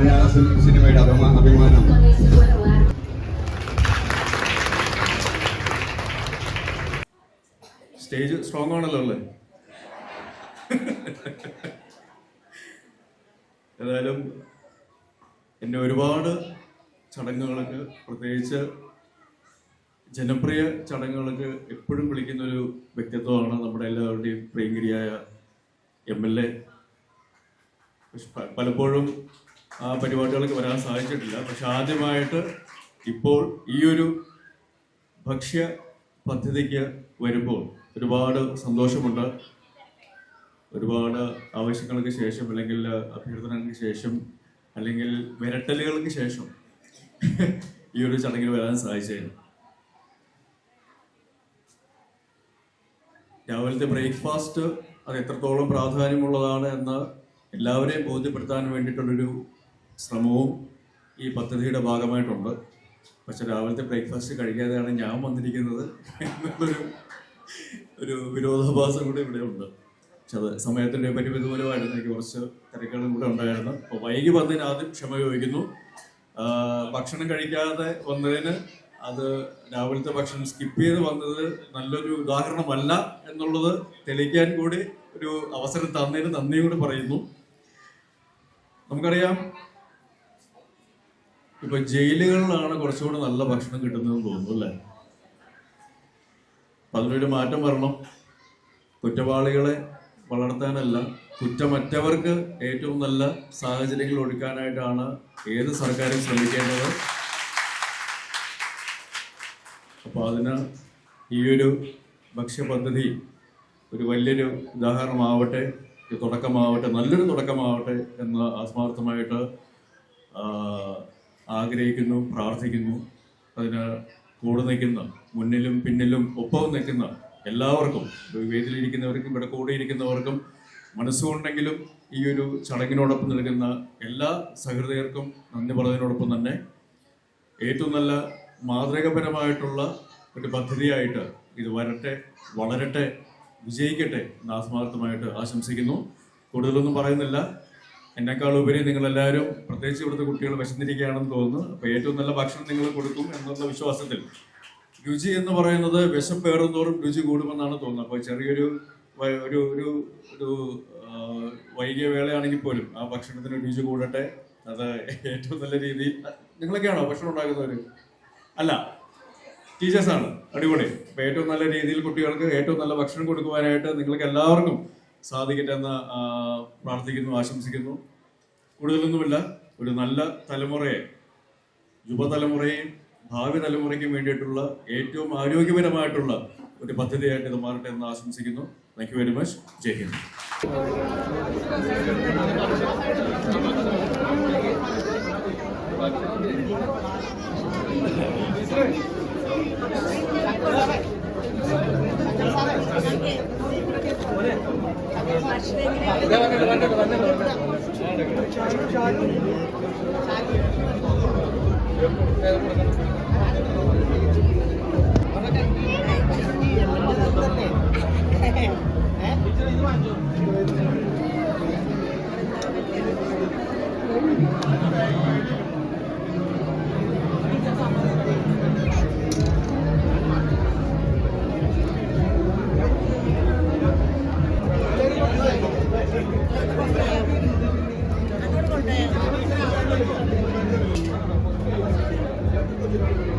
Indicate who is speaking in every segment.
Speaker 1: മലയാള സിനിമയുടെ അഭിമാനം. Stage strong ആണല്ലോ അല്ലേ? ഏതായാലും എന്നെ ഒരുപാട് ചടങ്ങുകൾക്ക് പ്രത്യേകിച്ച് ജനപ്രിയ ചടങ്ങുകൾക്ക് എപ്പോഴും വിളിക്കുന്ന ഒരു വ്യക്തിത്വമാണ് നമ്മുടെ എല്ലാവരുടെയും പ്രിയങ്കരിയായ എം എൽ എ. പലപ്പോഴും ആ പരിപാടികൾക്ക് വരാൻ സാധിച്ചിട്ടില്ല. പക്ഷെ ആദ്യമായിട്ട് ഇപ്പോൾ ഈ ഒരു ഭക്ഷ്യ പദ്ധതിക്ക് വരുമ്പോൾ ഒരുപാട് സന്തോഷമുണ്ട്. ഒരുപാട് ആവശ്യങ്ങൾക്ക് ശേഷം അല്ലെങ്കിൽ അഭ്യർത്ഥനകൾക്ക് ശേഷം അല്ലെങ്കിൽ വിരട്ടലുകൾക്ക് ശേഷം ഈ ഒരു ചടങ്ങിൽ വരാൻ സാധിച്ചതിന് രാവിലത്തെ ബ്രേക്ക്ഫാസ്റ്റ് അത് എത്രത്തോളം പ്രാധാന്യമുള്ളതാണ് എന്ന് എല്ലാവരെയും ബോധ്യപ്പെടുത്താൻ വേണ്ടിയിട്ടുള്ളൊരു ശ്രമവും ഈ പദ്ധതിയുടെ ഭാഗമായിട്ടുണ്ട്. പക്ഷെ രാവിലത്തെ ബ്രേക്ക്ഫാസ്റ്റ് കഴിക്കാതെയാണ് ഞാൻ വന്നിരിക്കുന്നത് എന്നുള്ളൊരു ഒരു വിരോധാഭാസം കൂടി ഇവിടെ ഉണ്ട്. പക്ഷെ അത് സമയത്തിന്റെ പരിമിതി മൂലമായിരുന്നു എനിക്ക് കുറച്ച് തിരക്കുകളും കൂടെ ഉണ്ടായിരുന്നു. അപ്പോൾ വൈകി വന്നതിന് ആദ്യം ക്ഷമ ചോദിക്കുന്നു. ഭക്ഷണം കഴിക്കാതെ വന്നതിന് അത് രാവിലത്തെ ഭക്ഷണം സ്കിപ്പ് ചെയ്ത് വന്നത് നല്ലൊരു ഉദാഹരണമല്ല എന്നുള്ളത് തെളിയിക്കാൻ കൂടി ഒരു അവസരം തന്നതിന് നന്ദി കൂടി പറയുന്നു. നമുക്കറിയാം ഇപ്പൊ ജയിലുകളിലാണ് കുറച്ചുകൂടെ നല്ല ഭക്ഷണം കിട്ടുന്നതെന്ന് തോന്നുന്നു അല്ലേ? അപ്പൊ അതിനൊരു മാറ്റം വരണം. കുറ്റവാളികളെ വളർത്താനല്ല കുറ്റമറ്റവർക്ക് ഏറ്റവും നല്ല സാഹചര്യങ്ങൾ ഒഴുക്കാനായിട്ടാണ് ഏത് സർക്കാരും ശ്രമിക്കേണ്ടത്. അപ്പോൾ അതിന് ഈ ഒരു ഭക്ഷ്യപദ്ധതി ഒരു വലിയൊരു ഉദാഹരണമാവട്ടെ ഒരു തുടക്കമാവട്ടെ നല്ലൊരു തുടക്കമാവട്ടെ എന്ന് ആത്മാർത്ഥമായിട്ട് ആഗ്രഹിക്കുന്നു പ്രാർത്ഥിക്കുന്നു. അതിന് കൂടെ നിൽക്കുന്ന മുന്നിലും പിന്നിലും ഒപ്പം നിൽക്കുന്ന എല്ലാവർക്കും വേദിയിലിരിക്കുന്നവർക്കും ഇവിടെ കൂടെ ഇരിക്കുന്നവർക്കും മനസ്സുകൊണ്ടെങ്കിലും ഈ ഒരു ചടങ്ങിനോടൊപ്പം നിൽക്കുന്ന എല്ലാ സഹൃദയർക്കും നന്ദി പറഞ്ഞതിനോടൊപ്പം തന്നെ ഏറ്റവും നല്ല മാതൃകപരമായിട്ടുള്ള ഒരു പദ്ധതിയായിട്ട് ഇത് വരട്ടെ വളരട്ടെ വിജയിക്കട്ടെ എന്ന് ആത്മാർത്ഥമായിട്ട് ആശംസിക്കുന്നു. കൂടുതലൊന്നും പറയുന്നില്ല. എന്നെക്കാൾ ഉപരി നിങ്ങളെല്ലാവരും പ്രത്യേകിച്ച് ഇവിടുത്തെ കുട്ടികൾ വിശന്നിരിക്കുകയാണെന്ന് തോന്നുന്നു. അപ്പോൾ ഏറ്റവും നല്ല ഭക്ഷണം നിങ്ങൾ കൊടുക്കും എന്നുള്ള വിശ്വാസത്തിൽ. രുചി എന്ന് പറയുന്നത് വിശപ്പേറുന്നതോറും രുചി കൂടുമെന്നാണ് തോന്നുന്നത്. അപ്പോൾ ചെറിയൊരു ഒരു ഒരു ഒരു വൈകിയ വേളയാണെങ്കിൽ പോലും ആ ഭക്ഷണത്തിന് രുചി കൂടട്ടെ. അത് ഏറ്റവും നല്ല രീതിയിൽ. നിങ്ങളൊക്കെയാണോ ഭക്ഷണം ഉണ്ടാക്കുന്നവർ അല്ല ടീച്ചേഴ്സാണ്. അടിപൊളി. അപ്പോൾ ഏറ്റവും നല്ല രീതിയിൽ കുട്ടികൾക്ക് ഏറ്റവും നല്ല ഭക്ഷണം കൊടുക്കുവാനായിട്ട് നിങ്ങൾക്ക് എല്ലാവർക്കും സാധിക്കട്ടെ എന്ന് പ്രാർത്ഥിക്കുന്നു ആശംസിക്കുന്നു. കൂടുതലൊന്നുമില്ല ഒരു നല്ല തലമുറയെ യുവതലമുറയും ഭാവി തലമുറയ്ക്കും വേണ്ടിയിട്ടുള്ള ഏറ്റവും ആരോഗ്യപരമായിട്ടുള്ള ഒരു പദ്ധതിയായിട്ട് ഇത് മാറട്ടെ എന്ന് ആശംസിക്കുന്നു. Thank you very much Jai Hind
Speaker 2: Thank
Speaker 3: you. 네, 네, 네. Thank you.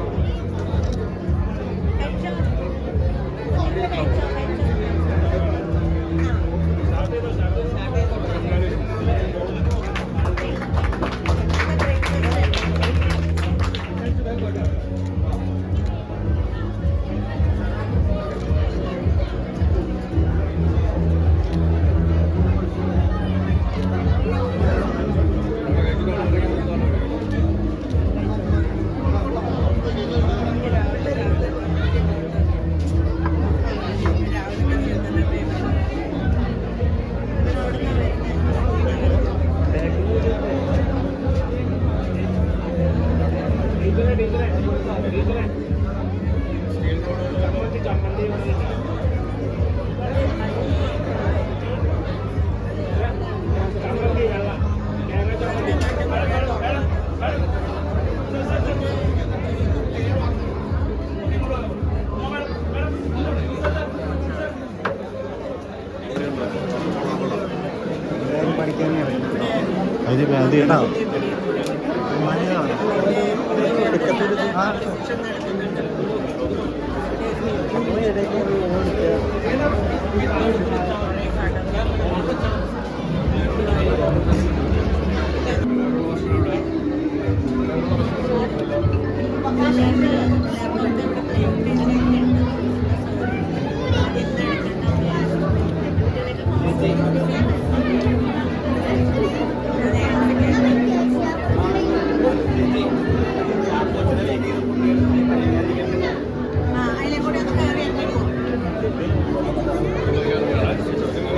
Speaker 2: കേട്ടോ അതിലെ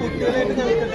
Speaker 2: കുട്ടികളായിട്ട് കളിക്കട്ടെ